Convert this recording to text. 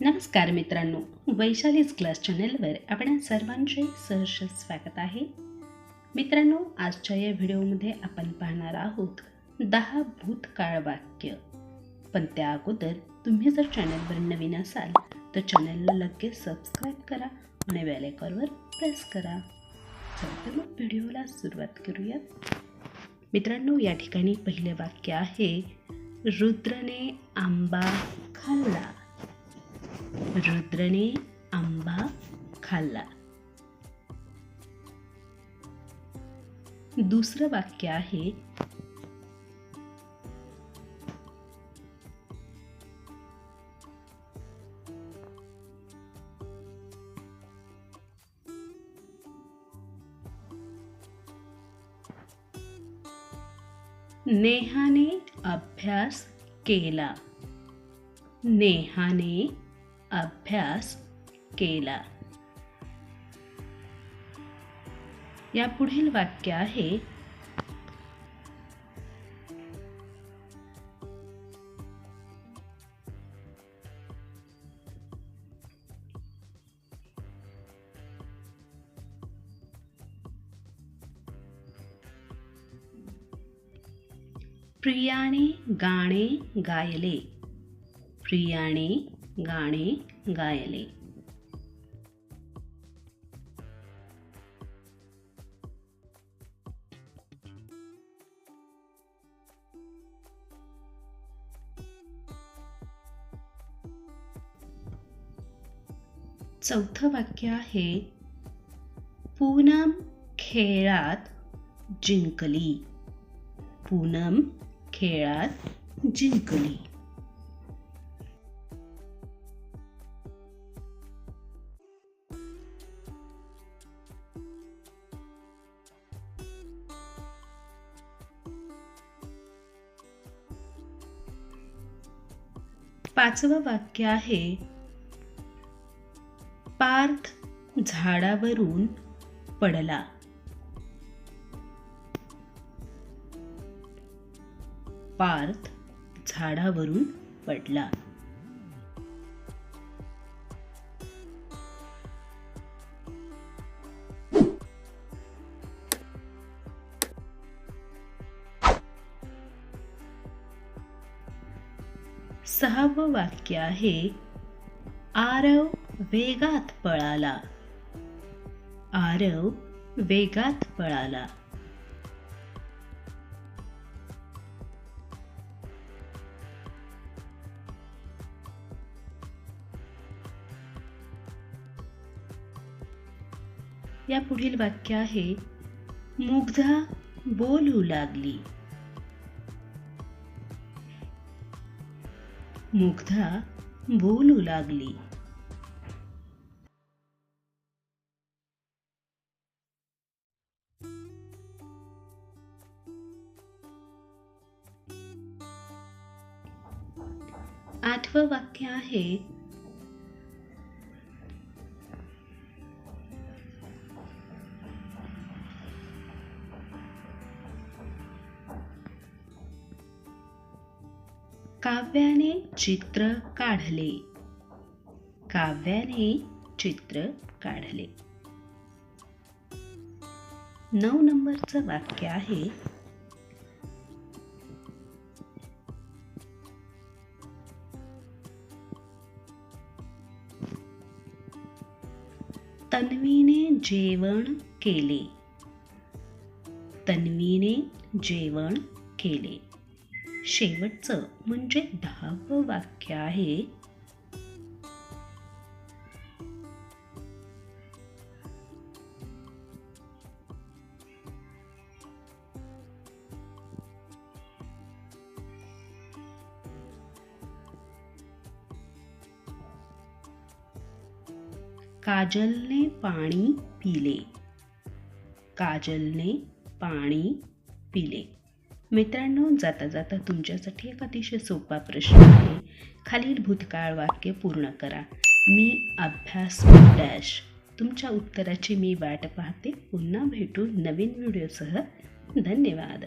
नमस्कार मित्रांनो वैशालीज क्लास चॅनलवर आपण सर्वांचे सहर्ष स्वागत आहे. मित्रांनो आजच्या या व्हिडिओमध्ये आपण पाहणार आहोत दहा भूतकाळ वाक्य. पण त्या अगोदर तुम्ही जर चॅनलवर नवीन असाल तर चॅनलला लगेच सबस्क्राईब करा आणि बेलायकॉनवर प्रेस करा. चला तर मग व्हिडिओला सुरुवात करूयात. मित्रांनो या ठिकाणी पहिले वाक्य आहे रुद्रने आंबा खाल्ला. रुद्रने आंबा खाल्ला। दुसरं वाक्य आहे नेहाने अभ्यास केला. नेहाने अभ्यास केला. या पुढील वाक्य आहे प्रियाने गाणे गायले. प्रियाने गाणे गायले. चौथं वाक्य आहे पूनम खेळात जिंकली. पूनम खेळात जिंकली. पाचवं वाक्य आहे पार्थ झाडावरून पडला. पार्थ झाडावरून पडला. सहावं वाक्य आहे आरव वेगात पळाला. आरव वेगात पळाला. या पुढील वाक्य आहे मुग्धा बोलू लागली. मुग्धा बोलू लागली. आठवं वाक्य आहे काव्याने चित्र काढले. काव्याने चित्र काढले. नऊ नंबरचं वाक्य आहे. तन्वीने जेवण केले. तन्वीने जेवण केले. शेवटचं म्हणजे दहावं वाक्य आहे. काजलने पाणी पिले. काजलने पाणी पिले. मित्रांनो जाता जाता तुमच्यासाठी एक अतिशय सोपा प्रश्न आहे. खालील भूतकाळ वाक्य पूर्ण करा. मी अभ्यास डॅश. तुमच्या उत्तराची मी वाट पाहते. पुन्हा भेटू नवीन व्हिडिओसह. धन्यवाद.